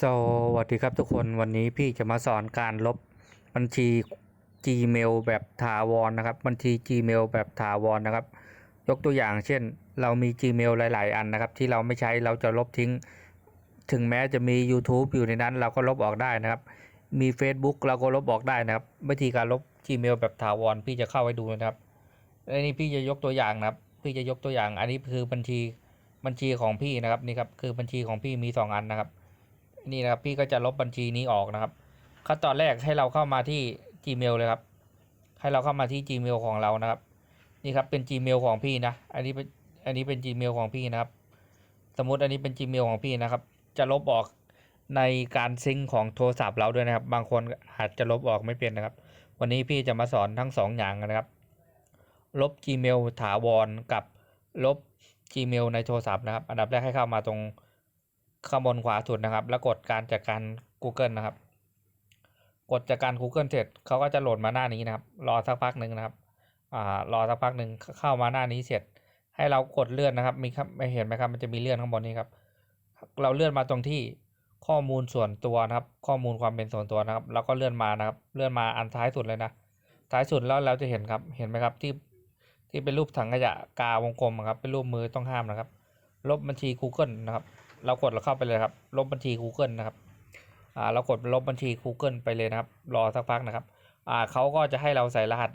สวัสดีครับทุกคนวันนี้พี่จะมาสอนการลบบัญชี Gmail แบบถาวรนะครับ บัญชี Gmail แบบถาวรนะครับ ยกตัวอย่างเช่น เรามี Gmail หลาย ๆ อันนะครับ ที่เราไม่ใช้เราจะลบทิ้ง ถึงแม้จะมี YouTube อยู่ในนั้น เราก็ลบออกได้นะครับ มี Facebook เราก็ลบออกได้นะครับ วิธีการลบ Gmail แบบถาวรพี่จะเข้าไปดูนะครับอันนี้พี่จะยกตัวอย่างนะครับ พี่จะยกตัวอย่างอันนี้คือบัญชีบัญชีของพี่นะครับนี่ครับคือบัญชีของพี่มีสองอันนะครับ นี่นะครับ พี่ก็จะลบบัญชีนี้ออกนะครับ ขั้นตอนแรกให้เราเข้ามาที่ Gmail เลยครับ ให้เราเข้ามาที่ Gmail ของเรานะครับ นี่ครับเป็น Gmail ของพี่นะ อันนี้เป็นอันนี้เป็น Gmail ของพี่นะครับ สมมติอันนี้เป็น Gmail ของพี่นะครับ จะลบออกในการซิงของโทรศัพท์เราด้วยนะครับ บางคนอาจจะลบออกไม่เป็นนะครับ วันนี้พี่จะมาสอนทั้งสองอย่างนะครับ ลบ Gmail ถาวรกับลบ Gmail ในโทรศัพท์นะครับ อันดับแรกให้เข้ามาตรง ข้างบนขวาสุดนะครับ แล้วกดการจัดการ Google นะครับ กดจากการ Google เสร็จเขาก็จะโหลดมาหน้านี้นะครับ รอสักพักหนึ่งนะครับอ่ารอสักพักหนึ่งเข้ามาหน้านี้เสร็จ ให้เรากดเลื่อนนะครับ มีครับไม่เห็นไหมครับ มันจะมีเลื่อนข้างบนนี้ครับ เราเลื่อนมาตรงที่ข้อมูลส่วนตัวนะครับ ข้อมูลความเป็นส่วนตัวนะครับ แล้วก็เลื่อนมานะครับ เลื่อนมาอันท้ายสุดเลยนะท้ายสุดแล้วเราจะเห็นครับ เห็นไหมครับที่ที่เป็นรูปถังขยะกาวงกลมอะครับ เป็นรูปมือต้องห้ามนะครับ ลบบัญชี Google นะครับ เรากดเราเข้าไปเลยครับ ลบบัญชี Google นะครับอ่าเรากดลบบัญชี Google ไปเลยนะครับ รอสักพักนะครับอ่าเขาก็จะให้เราใส่รหัส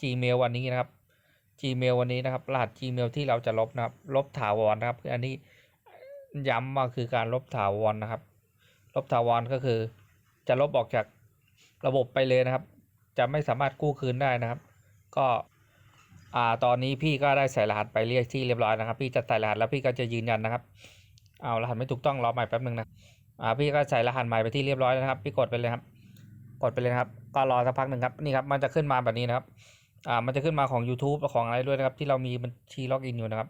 Gmail วันนี้นะครับ Gmail วันนี้นะครับ รหัส Gmail ที่เราจะลบนะครับ ลบถาวรนะครับ อันนี้ย้ำว่าคือการลบถาวรนะครับ ลบถาวรก็คือ จะลบออกจากระบบไปเลยนะครับ จะไม่สามารถกู้คืนได้นะครับ ก็อ่าตอนนี้พี่ก็ได้ใส่รหัสไปเรียกที่เรียบร้อยนะครับ พี่จะใส่รหัสแล้วพี่ก็จะยืนยันนะครับ เอารหัสไม่ถูกต้องรอใหม่แป๊บนึงนะอ่าพี่ก็ใส่รหัสใหม่ไปที่เรียบร้อยแล้วนะครับ พี่กดไปเลยครับ กดไปเลยนะครับ ก็รอสักพักหนึ่งครับนี่ครับมันจะขึ้นมาแบบนี้นะครับอ่ามันจะขึ้นมาของ YouTube และของอะไรด้วยนะครับ ที่เรามีบัญชีล็อกอินอยู่นะครับ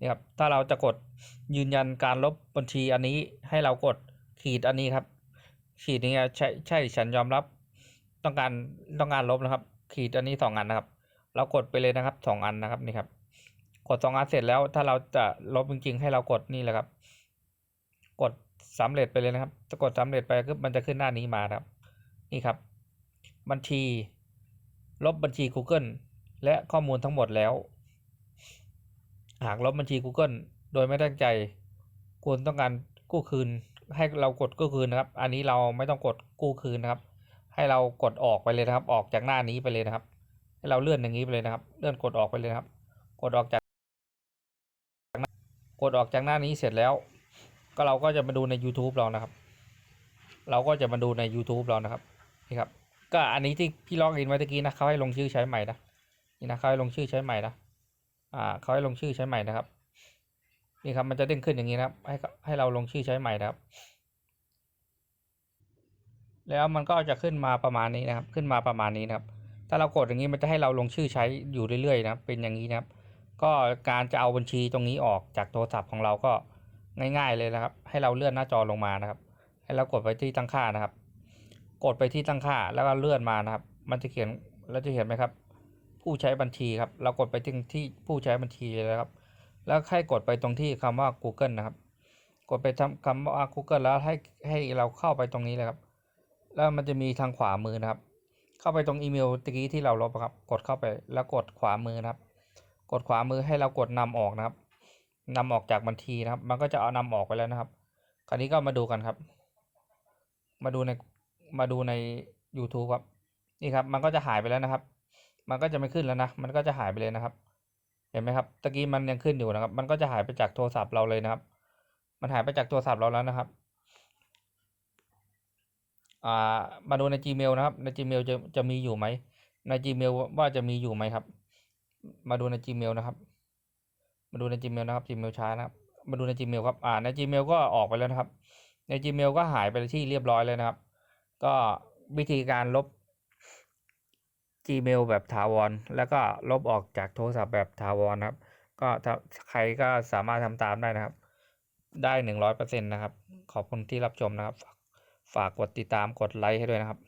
นี่ครับถ้าเราจะกดยืนยันการลบบัญชีอันนี้ให้เรากดขีดอันนี้ครับ ขีดนี้ใช่ใช่ฉันยอมรับต้องการต้องการลบนะครับ ขีดอันนี้สองอันนะครับ เรากดไปเลยนะครับสองอันนะครับนี่ครับกดสองอันเสร็จแล้วถ้าเราจะลบจริงๆ ให้เรากดนี่แหละครับ กดสำเร็จไปเลยนะครับจะกดสำเร็จไปก็มันจะขึ้นหน้านี้มาครับ นี่ครับ บัญชี ลบบัญชี Google และข้อมูลทั้งหมดแล้ว หากลบบัญชี Google โดยไม่ตั้งใจคุณต้องการกู้คืน ให้เรากดกู้คืนนะครับ อันนี้เราไม่ต้องกดกู้คืนนะครับ ให้เรากดออกไปเลยนะครับ ออกจากหน้านี้ไปเลยนะครับ ให้เราเลื่อนอย่างนี้ไปเลยนะครับ เลื่อนกดออกไปเลยนะครับ กดออกจาก กดออกจากหน้านี้เสร็จแล้ว ก็เราก็จะมาดูใน YouTube เรานะครับ เราก็จะมาดูใน YouTube เรานะครับนี่ครับ ก็อันนี้ที่พี่ล็อกอินไว้ตะกี้นะเขาให้ลงชื่อใช้ใหม่นะนี่นะเขาให้ลงชื่อใช้ใหม่นะอ่าเขาให้ลงชื่อใช้ใหม่นะครับนี่ครับมันจะเด้งขึ้นอย่างนี้นะครับ ให้ให้เราลงชื่อใช้ใหม่นะครับ แล้วมันก็จะขึ้นมาประมาณนี้นะครับ ขึ้นมาประมาณนี้นะครับ ถ้าเรากดอย่างนี้มันจะให้เราลงชื่อใช้อยู่เรื่อยๆนะครับเป็นอย่างนี้นะครับ ก็การจะเอาบัญชีตรงนี้ออกจากโทรศัพท์ของเราก็ ง่ายๆเลยนะครับ ให้เราเลื่อนหน้าจอลงมานะครับ ให้เรากดไปที่ตั้งค่านะครับ กดไปที่ตั้งค่าแล้วก็เลื่อนมานะครับ มันจะเขียนแล้วจะเห็นไหมครับ ผู้ใช้บัญชีครับ เรากดไปที่ที่ผู้ใช้บัญชีเลยนะครับ แล้วให้กดไปตรงที่คำว่า Google นะครับ กดไปทำคำว่า Google แล้วให้ให้เราเข้าไปตรงนี้เลยครับ แล้วมันจะมีทางขวามือนะครับ เข้าไปตรงอีเมลตะกี้ที่เราลบครับ กดเข้าไปแล้วกดขวามือนะครับ กดขวามือให้เรากดนำออกนะครับ นำออกจากบัญชีนะครับ มันก็จะเอานำออกไปแล้วนะครับ คราวนี้ก็มาดูกันครับ มาดูในมาดูใน YouTube ครับนี่ครับ มันก็จะหายไปแล้วนะครับ มันก็จะไม่ขึ้นแล้วนะ มันก็จะหายไปเลยนะครับ เห็นไหมครับตะกี้มันยังขึ้นอยู่นะครับ มันก็จะหายไปจากโทรศัพท์เราเลยนะครับ มันหายไปจากโทรศัพท์เราแล้วนะครับอ่ามาดูใน Gmail นะครับ ใน Gmail จะจะมีอยู่ไหมใน Gmail ว่าจะมีอยู่ไหมครับ มาดูใน Gmail นะครับ มาดูใน Gmail นะครับ Gmail ช้านะครับ มาดูใน Gmail ครับ อ่าใน Gmail ก็ออกไปแล้วนะครับ ใน Gmail ก็หายไปที่เรียบร้อยเลยนะครับ ก็วิธีการลบ Gmail แบบถาวร แล้วก็ลบออกจากโทรศัพท์แบบถาวรนะครับ ก็ใครก็สามารถทำตามได้นะครับ ได้หนึ่งร้อยเปอร์เซ็นต์นะครับ ขอบคุณที่รับชมนะครับ ฝากกดติดตามกดไลค์ให้ด้วยนะครับ